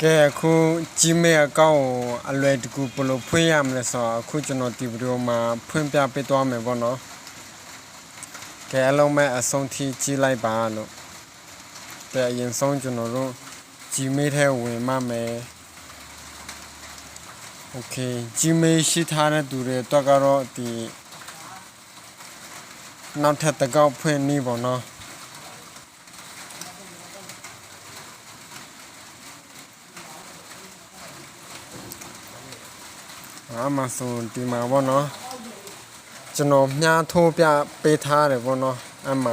ကဲအခုကြီးမဲအကောင့်ကိုအလွယ်တကူဘယ်လိုဖွင့်ရမလဲဆိုတော့အခုကျွန်တော်ဒီဗီဒီယိုမှာဖွင့်ပြပေးသွားမယ်ပေါ့နော်ကဲအလုံးမဲ့အဆုံးထိကြည့်လိုက်ပါလို့ကဲအရင်ဆုံးကျွန်တော်တို့ကြီးမဲထဲဝင်မှမယ်โอเคကြီးမဲရှိထားတဲ့သူတွေတော့ကတော့ဒီနောက်ထပ်တစ်ကောက်ဖွင့်နေပေါ့နော် အမဆိုဒီမှာပေါ့နော်ကျွန်တော်မြားထိုးပြပေးထားတယ်ပေါ့နော်အမှ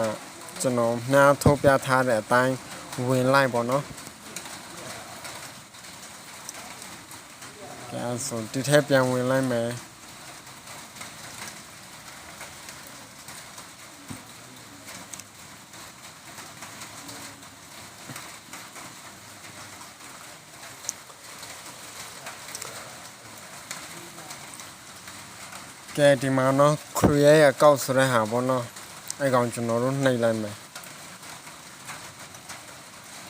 ကျွန်တော်မြားထိုးပြထားတဲ့အတိုင်းဝင်လိုက်ပေါ့နော်ကဲအဲ့ဆိုဒီထက်ပြန်ဝင်လိုက်မယ် ကဲဒီမှာနော် create account ဆိုတဲ့ဟာပေါ့နော်အဲ့ကောင်ကျွန်တော်တို့နှိပ်လိုက်မယ်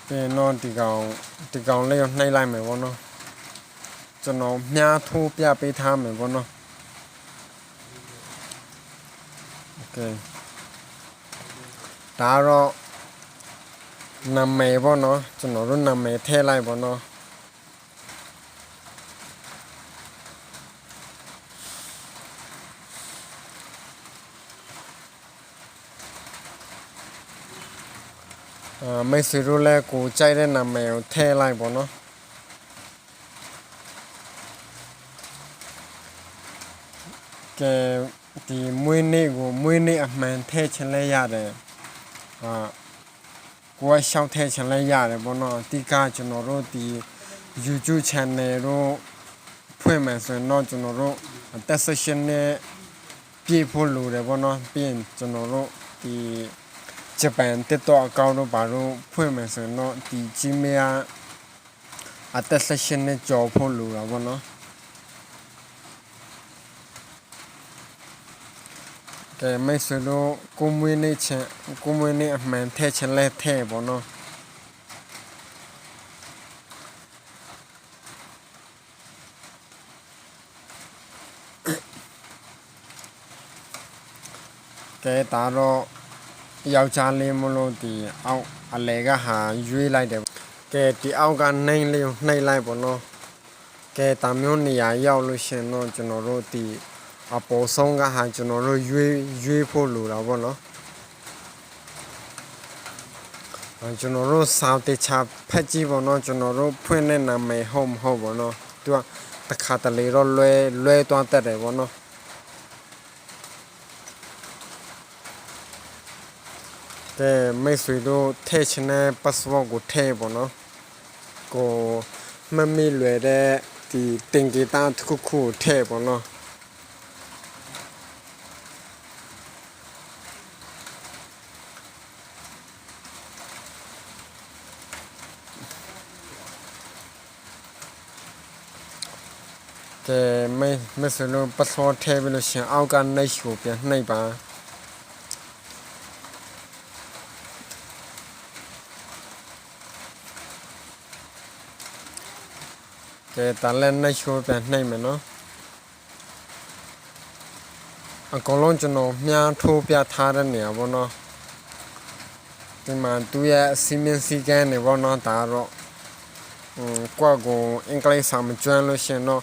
ပြန်တော့ဒီကောင်ဒီကောင်လေးကိုနှိပ်လိုက်မယ်ပေါ့နော်ကျွန်တော်မြားထိုးပြပေးထားမယ်ပေါ့နော်โอเคဒါတော့နာမည်ပေါ့နော်ကျွန်တော်တို့နာမည်ထည့်လိုက်ပေါ့နော် မိတ်ဆွေတို့လည်းကိုကြိုက်တဲ့နာမည်ကိုထည့်လိုက်ပေါ့နော်ကဲဒီမွေးနေ့ကိုမွေးနေ့အမှန်ထည့်ချင်လဲရတယ်အာကိုကရှောက်ထည့်ချင်လဲရတယ်ပေါ့နော်အတိကကျွန်တော်တို့ဒီ YouTube channel တို့ဖွင့်မယ်ဆိုရင်တော့ကျွန်တော်တို့အသက် session နဲ့ပြည့်ဖို့လိုတယ်ပေါ့နော်ပြီးရင်ကျွန်တော်တို့ဒီ ဂျပန် TikTok account တို့ဘာလို့ဖွင့်မယ်ဆိုရင်တော့ဒီ Gmail အသက် session နဲ့ကြော်ဖို့လိုတာပေါ့နော်ကဲမိတ်ဆွေတို့ကိုမွေးနေ့ချင်ကိုမွေးနေ့အမှန်ထည့်ချင်လဲထည့်ပေါ့နော်ကဲဒါတော့ ယောက်ျားလေးမလို့ဒီအောက်အလဲကဟာရွေးလိုက်တယ်ကဲဒီအောက်ကနှိမ့်လေးကိုနှိမ့်လိုက်ပေါ့နော်ကဲတာမျိုးနေရာရောက်လို့ရှင်တော့ကျွန်တော်တို့ဒီအပေါ်ဆုံးကဟာကျွန်တော်တို့ရွေးရွေးဖို့လိုတာပေါ့နော်အဲကျွန်တော်တို့စောင့်တချဖက်ကြည့်ပေါ့နော်ကျွန်တော်တို့ဖွင့်တဲ့နာမည်ဟုတ်မဟုတ်ပေါ့နော်သူကတစ်ခါတလေတော့လွဲလွဲသွားတတ်တယ်ပေါ့နော် တဲ့မိတ်ဆွေတို့ထည့်ချင်တဲ့ password ကိုထည့်ပေါ့နော်ကိုမမီလွယ်တဲ့ဒီတင်ဂီတာတစ်ခုခုကိုထည့်ပေါ့နော်ကဲမိတ်မိတ်ဆွေတို့ password ထည့်ပြီးလို့ရှရင်အောက်က next ကိုပြန်နှိပ်ပါ ကဲတန်လည်းနှိုက်ချိုးပြန်နှိမ့်မယ်နော်အကောင်လုံးကျွန်တော်မြားထိုးပြထားတဲ့နေရာပေါ့နော်ဒီမှာသူရဲ့အစီမင်းစီကန်းနေပေါ့နော်ဒါတော့ဟိုကွက်ကိုအင်္ဂလိပ်စာမကျွမ်းလို့ရှင်တော့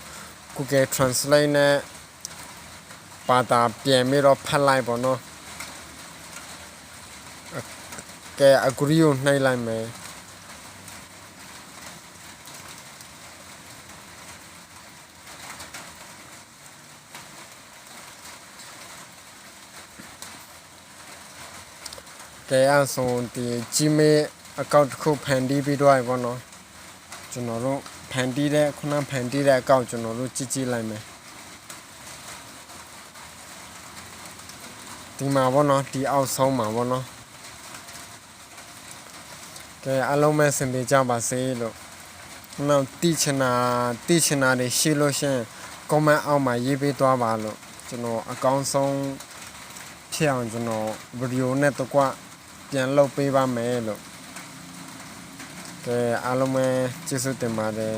Google Translate နဲ့ပါတာပြန်ပြီးတော့ဖတ်လိုက်ပေါ့နော်ကဲ agree ကိုနှိုက်လိုက်မယ် ကဲအဲ့ဆိုဒီ Gmail account တစ်ခုဖန်တီးပြီးတော့ပေါ့နော်ကျွန်တော်တို့ဖန်တီးတဲ့ခုနဖန်တီးတဲ့ account ကျွန်တော်တို့ကြည့်ကြည့်လိုက်မယ်ဒီမှာပေါ့နော်ဒီအောက်ဆုံးမှာပေါ့နော်ကဲအားလုံးပဲစင်ပြေကြပါစေလို့နောက်တိချနာတိချနာတွေရှိလို့ရှရင် comment အောက်မှာရေးပေးသွားပါလို့ကျွန်တော်အကောင်းဆုံးဖြစ်အောင်ကျွန်တော်ဗီဒီယိုနဲ့တကွ ပြန်လုပ်ပေးပါမယ်လို့ကဲအားလုံးပဲကျေးဇူးတင်ပါတယ်